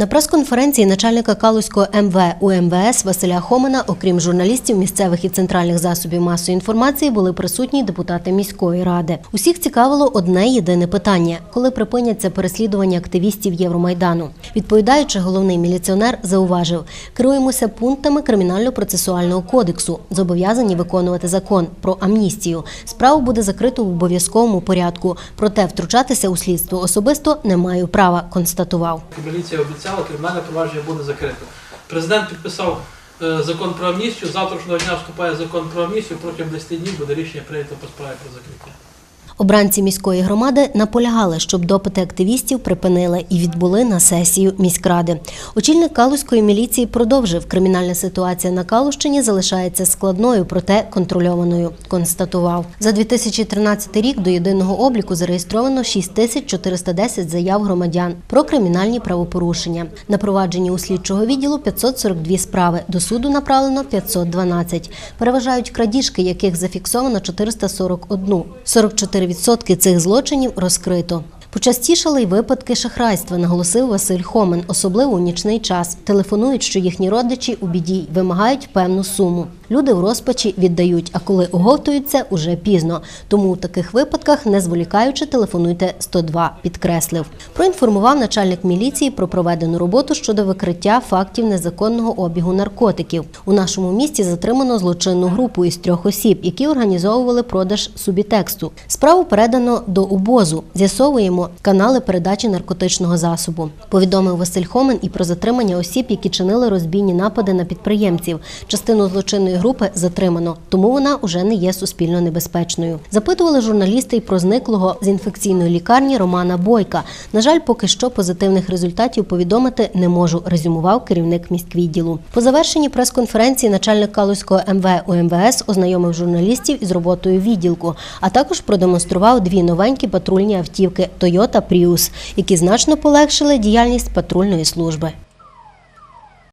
На прес-конференції начальника Калузького МВ УМВС Василя Хомина, окрім журналістів місцевих і центральних засобів масової інформації, були присутні депутати міської ради. Усіх цікавило одне єдине питання: коли припиняться переслідування активістів Євромайдану. Відповідаючи, головний міліціонер зауважив, керуємося пунктами кримінально-процесуального кодексу, зобов'язані виконувати закон про амністію. Справу буде закрито в обов'язковому порядку. Проте втручатися у слідство особисто не маю права, констатував. Міліція обіцяла, кримінальне провадження буде закрите. Президент підписав е, закон про амністію. Завтрашнього дня вступає закон про амністію. Протягом 10 днів буде рішення прийнято по справі про закриття. Обранці міської громади наполягали, щоб допити активістів припинили і відбули на сесію міськради. Очільник Калузької міліції продовжив, кримінальна ситуація на Калущині залишається складною, проте контрольованою. Констатував за 2013 рік до єдиного обліку зареєстровано 6410 заяв громадян про кримінальні правопорушення. На провадженні у слідчого відділу 542 справи. До суду направлено 512. Переважають крадіжки, яких зафіксовано 441. 44% цих злочинів розкрито. Почастішали й випадки шахрайства, наголосив Василь Хомин, особливо у нічний час. Телефонують, що їхні родичі у біді й вимагають певну суму. Люди в розпачі віддають, а коли оговтуються, уже пізно. Тому у таких випадках, не зволікаючи, телефонуйте 102, підкреслив. Проінформував начальник міліції про проведену роботу щодо викриття фактів незаконного обігу наркотиків. У нашому місті затримано злочинну групу із трьох осіб, які організовували продаж субітексту. Справу передано до УБОЗу. З'ясовуємо канали передачі наркотичного засобу. Повідомив Василь Хомин і про затримання осіб, які чинили розбійні напади на підприємців. Частину злочинної групи затримано, тому вона уже не є суспільно небезпечною. Запитували журналісти й про зниклого з інфекційної лікарні Романа Бойка. На жаль, поки що позитивних результатів повідомити не можу, резюмував керівник міськвідділу. По завершенні прес-конференції начальник Калузького МВ УМВС ознайомив журналістів із роботою відділку, а також продемонстрував дві новенькі патрульні автівки Toyota Prius, які значно полегшили діяльність патрульної служби.